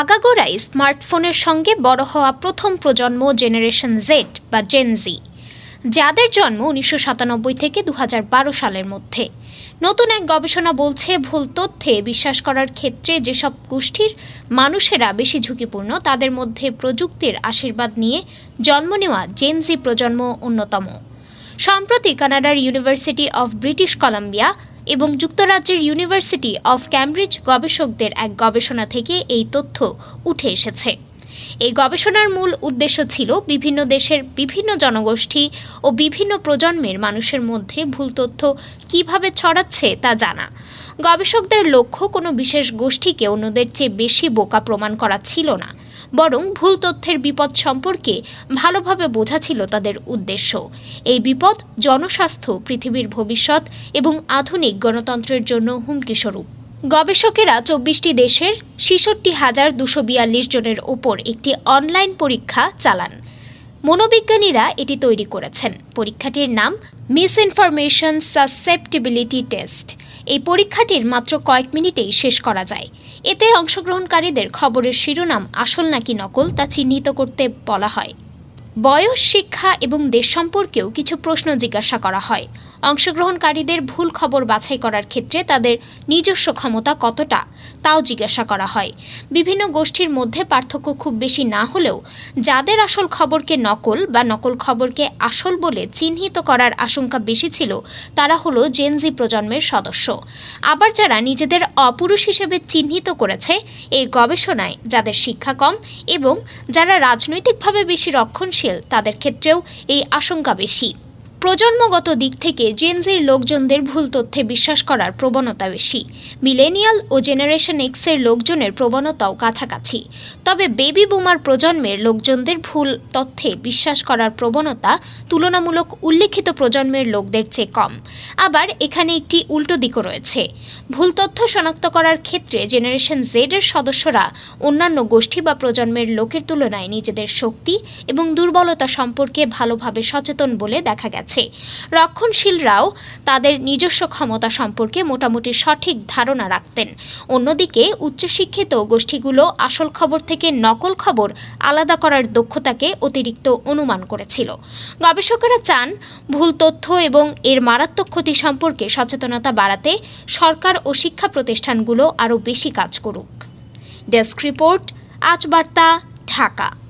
আগাগোড়াই স্মার্টফোনের সঙ্গে বড় হওয়া প্রথম প্রজন্ম জেনারেশন জেড বা জেনজি যাদের জন্ম উনিশশো সাতানব্বই থেকে দু হাজার বারো সালের মধ্যে। নতুন এক গবেষণা বলছে, ভুল তথ্যে বিশ্বাস করার ক্ষেত্রে যেসব গোষ্ঠীর মানুষেরা বেশি ঝুঁকিপূর্ণ, তাদের মধ্যে প্রযুক্তির আশীর্বাদ নিয়ে জন্ম নেওয়া জেনজি প্রজন্ম অন্যতম। সম্প্রতি কানাডার ইউনিভার্সিটি অফ ব্রিটিশ কলাম্বিয়া এবং যুক্তরাজ্যের ইউনিভার্সিটি অফ ক্যামব্রিজ গবেষকদের এক গবেষণা থেকে এই তথ্য উঠে এসেছে। এই গবেষণার মূল উদ্দেশ্য ছিল বিভিন্ন দেশের বিভিন্ন জনগোষ্ঠী ও বিভিন্ন প্রজন্মের মানুষের মধ্যে ভুল তথ্য কীভাবে ছড়াচ্ছে তা জানা। গবেষকদের লক্ষ্য কোনো বিশেষ গোষ্ঠীকে অন্যদের চেয়ে বেশি বোকা প্রমাণ করা ছিল না, বরং ভুল তথ্যের বিপদ সম্পর্কে ভালোভাবে বোঝা ছিল তাদের উদ্দেশ্য। এই বিপদ জনস্বাস্থ্য, পৃথিবীর ভবিষ্যৎ এবং আধুনিক গণতন্ত্রের জন্য হুমকিস্বরূপ গবেষকেরা চব্বিশটি দেশের ছেষট্টি হাজার দুশো বিয়াল্লিশ জনের ওপর একটি অনলাইন পরীক্ষা চালান। মনোবিজ্ঞানীরা এটি তৈরি করেছেন। পরীক্ষাটির নাম মিস ইনফরমেশন সাসেপ্টিবিলিটি টেস্ট এই পরীক্ষাটির মাত্র কয়েক মিনিটেই শেষ করা যায়। এতে অংশগ্রহণকারীদের খবরের শিরোনাম আসল নাকি নকল তা চিহ্নিত করতে বলা হয়। বয়স, শিক্ষা এবং দেশ সম্পর্কেও কিছু প্রশ্ন জিজ্ঞাসা করা হয়। অংশগ্রহণকারীদের ভুল খবর বাছাই করার ক্ষেত্রে তাদের নিজস্ব ক্ষমতা কতটা, তাও জিজ্ঞাসা করা হয়। বিভিন্ন গোষ্ঠীর মধ্যে পার্থক্য খুব বেশি না হলেও যাদের আসল খবরকে নকল বা নকল খবরকে আসল বলে চিহ্নিত করার আশঙ্কা বেশি ছিল, তারা হলো জেনজি প্রজন্মের সদস্য। আবার যারা নিজেদের অপুরুষ হিসেবে চিহ্নিত করেছে এই গবেষণায় যাদের শিক্ষা কম এবং যারা রাজনৈতিকভাবে বেশি রক্ষণশীল, তাদের ক্ষেত্রেও এই আশঙ্কা বেশি। প্রজন্মগত দিক থেকে জেনজির লোকজনদের ভুল তথ্যে বিশ্বাস করার প্রবণতা বেশি। মিলেনিয়াল ও জেনারেশন এক্সের লোকজনের প্রবণতাও কাছাকাছি। তবে বেবি বুমার প্রজন্মের লোকজনদের ভুল তথ্যে বিশ্বাস করার প্রবণতা তুলনামূলক উল্লেখিত প্রজন্মের লোকদের চেয়ে কম। আবার এখানে একটি উল্টো দিকও রয়েছে। ভুল তথ্য শনাক্ত করার ক্ষেত্রে জেনারেশন জেড এর সদস্যরা অন্যান্য গোষ্ঠী বা প্রজন্মের লোকের তুলনায় নিজেদের শক্তি এবং দুর্বলতা সম্পর্কে ভালোভাবে সচেতন বলে দেখা গেছে। রক্ষণশীলরাও তাদের নিজস্ব ক্ষমতা সম্পর্কে মোটামুটি সঠিক ধারণা রাখতেন। অন্যদিকে উচ্চশিক্ষিত গোষ্ঠীগুলো আসল খবর থেকে নকল খবর আলাদা করার দক্ষতাকে অতিরিক্ত অনুমান করেছিল। গবেষকেরা চান, ভুল তথ্য এবং এর মারাত্মক ক্ষতি সম্পর্কে সচেতনতা বাড়াতে সরকার ও শিক্ষা প্রতিষ্ঠানগুলো আরও বেশি কাজ করুক। ডেস্ক রিপোর্ট, আজ বার্তা, ঢাকা।